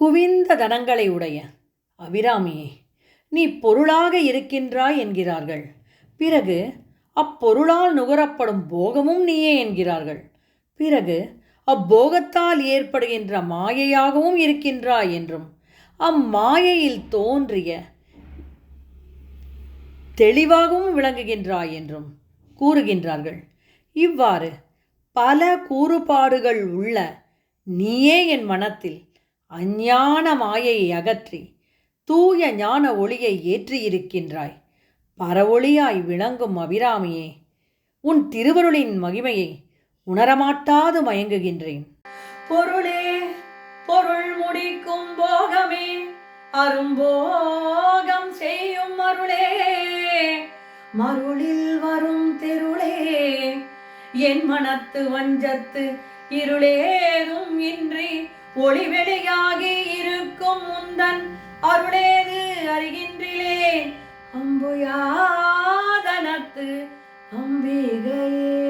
குவிந்த தனங்களை உடைய அபிராமியே நீ பொருளாக இருக்கின்றாய் என்கிறார்கள். பிறகு அப்பொருளால் நுகரப்படும் போகமும் நீயே என்கிறார்கள். பிறகு அப்போகத்தால் ஏற்படுகின்ற மாயையாகவும் இருக்கின்றாய் என்றும் அம்மாயையில் தோன்றிய தெளிவாகவும் விளங்குகின்றாய் என்றும் கூறுகின்றார்கள். இவ்வாறு பல கூறுபாடுகள் உள்ள நீயே என் மனத்தில் அஞ்ஞான மாயையை அகற்றி தூய ஞான ஒளியை ஏற்றியிருக்கின்றாய். பரவொளியாய் விளங்கும் அபிராமியே உன் திருவருளின் மகிமையை உணரமாட்டாது மயங்குகின்றேன். பொருளே பொருள் முடிக்கும் போகமே அரும்போகம் செய்யும் அருளே. மருளில் வரும் தெருளே என் மனத்து வஞ்சத்து இருளேதும் இன்றி ஒளிவெளியாகி இருக்கும் முந்தன் அருளேது அறிகின்றிலே. அம்புயாதனத்து அம்பிகையே.